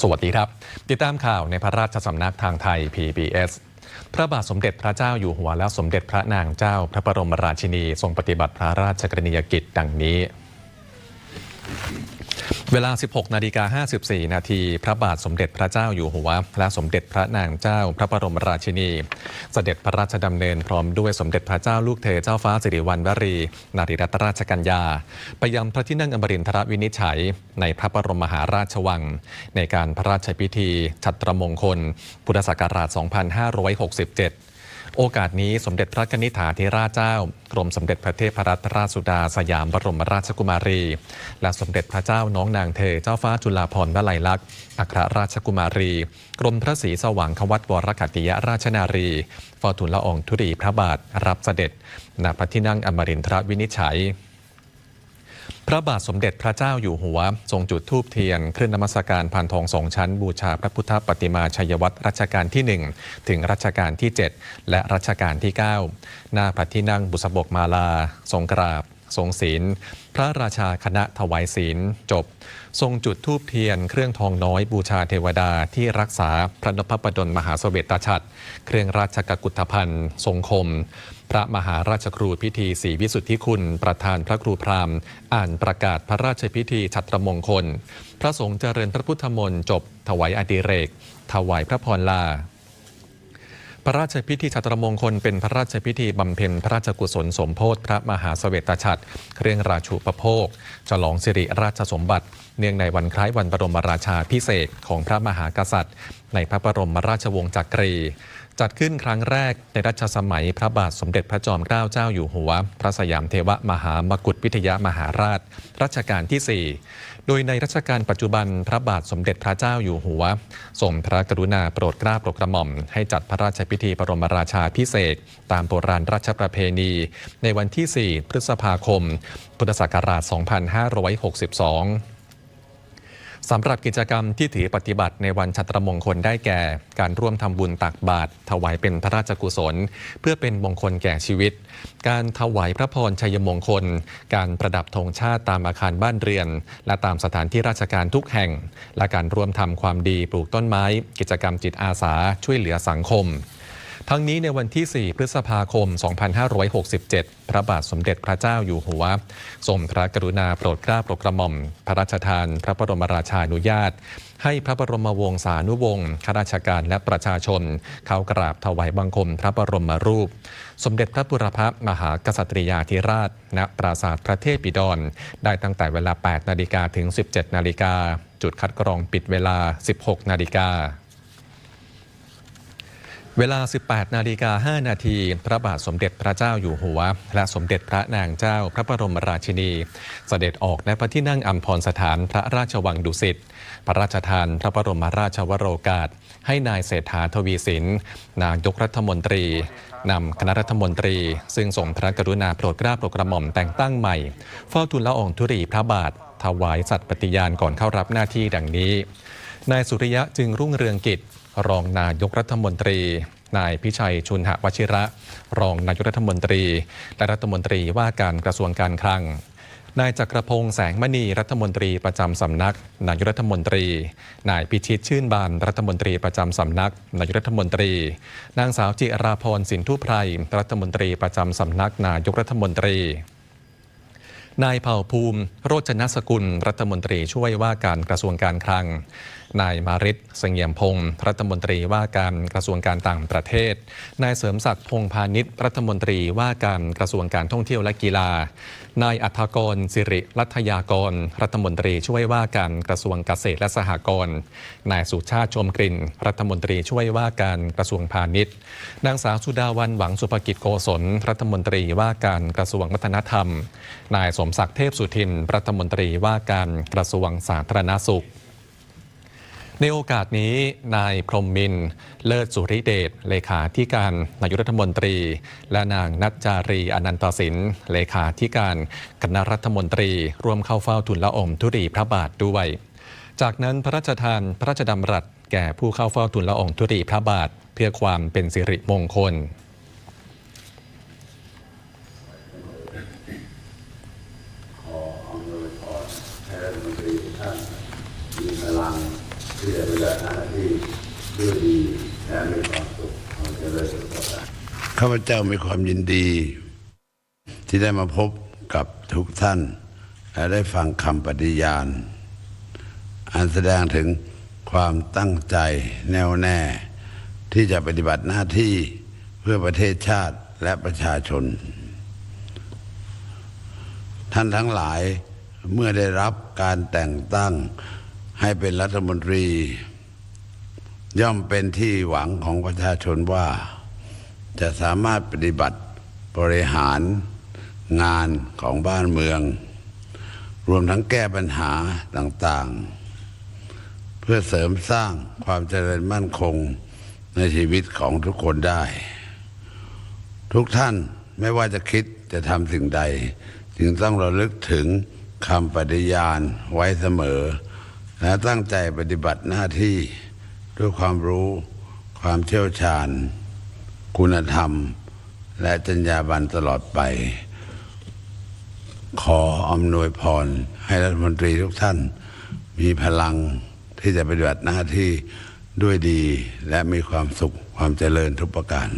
สวัสดีครับ ติดตามข่าวในพระราชสำนักทางไทย PBS พระบาทสมเด็จพระเจ้าอยู่หัวและสมเด็จพระนางเจ้า พระบรมราชินี ทรงปฏิบัติพระราชกรณียกิจดังนี้ เวลา 16 นาฬิกา 54 นาทีพระบาทสมเด็จพระเจ้าอยู่หัว และสมเด็จพระนางเจ้าพระบรมราชินี เสด็จพระราชดำเนินพร้อมด้วยสมเด็จพระเจ้าลูกเธอเจ้าฟ้าสิริวัณวรี นารีรัตนราชกัญญา ไปยังพระที่นั่งอมรินทรวินิจฉัย ในพระบรมมหาราชวัง ในการพระราชพิธี ฉัตรมงคล พุทธศักราช 2567 โอกาสนี้สมเด็จพระนิษฐาธิราชเจ้า กรมสมเด็จพระเทพรัตนราชสุดาสยามบรมราชกุมารี และสมเด็จพระเจ้าน้องนางเธอเจ้าฟ้าจุฬาภรณ์วลัยลักษณ์อัครราชกุมารี กรมพระศรีสว่างควัตวรกัตติยราชนารีฟอทุนละอองธุรีพระบาทรับเสด็จณพระที่นั่งอมรินทรวินิจฉัย พระบาทสมเด็จพระเจ้าอยู่หัว ทรงจุดธูปเทียน ขึ้นนมัสการพันทองสองชั้น บูชาพระพุทธปฏิมาชัยวัตรรัชกาลที่ 1 ถึงรัชกาลที่ 7 และรัชกาลที่ 9 หน้าพระที่นั่งบุษบกมาลา ทรงกราบ ทรงศีล พระราชาคณะถวายศีลจบ ทรงจุดธูปเทียน เครื่องทองน้อยบูชาเทวดาที่รักษาพระนพประดลมหาเสวตฉัตรเครื่องราชกุฏธภัณฑ์ทรงคม พระมหาราชครูพิธีศรีวิสุทธิคุณ ประธานพระครูพราหมณ์ อ่านประกาศพระราชพิธีฉัตรมงคล พระสงฆ์เจริญพระพุทธมนต์จบ ถวายอดิเรก ถวายพระพรลา พระราชพิธีชัตรมงคลเป็นพระราชพิธีบำเพ็ญพระราชกุศลสมโพธิพระมหาสเสวตฉัตรเครื่องราชูปโภค ฉลองสิริราชสมบัติ เนื่องในวันคล้ายวันบรมราชาพิเศษของพระมหากษัตริย์ ในพระบรมราชวงศ์จักรี จัดขึ้นครั้งแรกในรัชสมัยพระบาทสมเด็จพระจอมเกล้าเจ้าอยู่หัว พระสยามเทวมหามกุฏวิทยามหาราช รัชกาลที่ 4 ดยในรัชกาลปัจจุบันพระบาทสมเด็จพระเจ้าอยู่หัวทรงพระกรุณาโปรดเกล้าโปรดกระหม่อม ให้จัดพระราชพิธีบรมราชาพิเศษ ตามโบราณราชประเพณี ในวันที่ 4 พฤษภาคม พุทธศักราช 2562 สำหรับกิจกรรมที่ถือปฏิบัติในวันชัตรมงคลได้แก่ การร่วมทำบุญตักบาตรถวายเป็นพระราชกุศล เพื่อเป็นมงคลแก่ชีวิต การถวายพระพรชัยมงคล การประดับธงชาติตามอาคารบ้านเรือน และตามสถานที่ราชการทุกแห่ง และการร่วมทำความดีปลูกต้นไม้ กิจกรรมจิตอาสาช่วยเหลือสังคม ทั้งนี้ในวันที่ 4 พฤษภาคม 2567 พระบาทสมเด็จพระเจ้าอยู่หัวทรงพระกรุณาโปรดเกล้าโปรดกระหม่อม พระราชทาน พระบรมราชานุญาต ให้พระบรมวงศานุวงศ์ข้าราชการและประชาชน เข้ากราบถวายบังคมพระบรมรูป สมเด็จพระบุรพมหากษัตริยาธิราช ณ ปราสาทพระเทพบิดรได้ตั้งแต่เวลา 8 นาฬิกาถึง 17 นาฬิกาจุดคัดกรองปิดเวลา 16 นาฬิกา เวลา 18 นาฬิกา 5 นาที พระบาทสมเด็จพระเจ้าอยู่หัว และสมเด็จพระนางเจ้าพระบรมราชินี เสด็จออกในพระที่นั่งอัมพรสถานพระราชวังดุสิต พระราชทานพระบรมราชวโรกาส ให้นายเศรษฐาทวีสิน นายกรัฐมนตรี นำคณะรัฐมนตรี ซึ่งส่งพระกรุณาโปรดเกล้าโปรดกระหม่อมแต่งตั้งใหม่เฝ้าทูลละอองธุรีพระบาท ถวายสัตย์ปฏิญาณก่อนเข้ารับหน้าที่ดังนี้ นายสุริยะจึงรุ่งเรืองกิจ รองนายกรัฐมนตรี นายพิชัยชุนหวชิระ รองนายกรัฐมนตรี และรัฐมนตรีว่าการกระทรวงการคลัง นายจักรพงษ์แสงมณีรัฐมนตรีประจำสำนัก นายกรัฐมนตรี นายพิชิตชื่นบานรัฐมนตรีประจำสำนัก นายกรัฐมนตรี นางสาวจิราพรสินทุไพรรัฐมนตรีประจำสำนักนายกรัฐมนตรี นายเผ่าภูมิ โรจนสกุล รัฐมนตรีช่วยว่าการกระทรวงการคลัง นายมาริศเสงี่ยมพงศ์รัฐมนตรีว่าการกระทรวงการต่างประเทศ นายเสริมศักดิ์พงพาณิชย์รัฐมนตรีว่าการกระทรวงการท่องเที่ยวและกีฬา นายอัธกรสิริรัตยากร รัฐมนตรีช่วยว่าการกระทรวงเกษตรและสหกรณ์นายสุชาติชมกลิ่น รัฐมนตรีช่วยว่าการกระทรวงพาณิชย์ นางสาวสุดาวันหวังสุภกิจโกศลรัฐมนตรีว่าการกระทรวงวัฒนธรรม นายสมศักดิ์เทพสุทิน รัฐมนตรีว่าการกระทรวงสาธารณสุข ในโอกาสนี้นายพรมมิน เลิศสุริเดชเลขาธิการนายรัฐมนตรี และนางนัจจารีอนันตสินเลขาธิการคณะรัฐมนตรี ร่วมเข้าเฝ้าทุนละอองธุรีพระบาทด้วย จากนั้นพระราชทานพระราชดำรัสแก่ผู้เข้าเฝ้าทุนละอองธุรีพระบาท เพื่อความเป็นสิริมงคลขออนวยพรให้รัฐมนตท่านมีพลัง ที่จะปฏิบัติหน้าที่ด้วยดีและมีความสุขความเจริญสุขภาพข้าพเจ้ามีความยินดี ที่ได้มาพบกับทุกท่าน และได้ฟังคำปฏิญาณ อันแสดงถึงความตั้งใจแน่วแน่ ที่จะปฏิบัติหน้าที่เพื่อประเทศชาติและประชาชน ท่านทั้งหลายเมื่อได้รับการแต่งตั้ง ให้เป็นรัฐมนตรี ย่อมเป็นที่หวังของประชาชนว่า จะสามารถปฏิบัติบริหารงานของบ้านเมือง รวมทั้งแก้ปัญหาต่างๆ เพื่อเสริมสร้างความเจริญมั่นคงในชีวิตของทุกคนได้ ทุกท่านไม่ว่าจะคิดจะทำสิ่งใด จึงต้องระลึกถึงคำปฏิญาณไว้เสมอ และตั้งใจปฏิบัติหน้าที่ด้วยความรู้ความเชี่ยวชาญ คุณธรรม และจรรยาบรรณตลอดไป ขออำนวยพร ให้รัฐมนตรีทุกท่าน มีพลังที่จะปฏิบัติหน้าที่ด้วยดีและมีความสุขความเจริญทุกประการ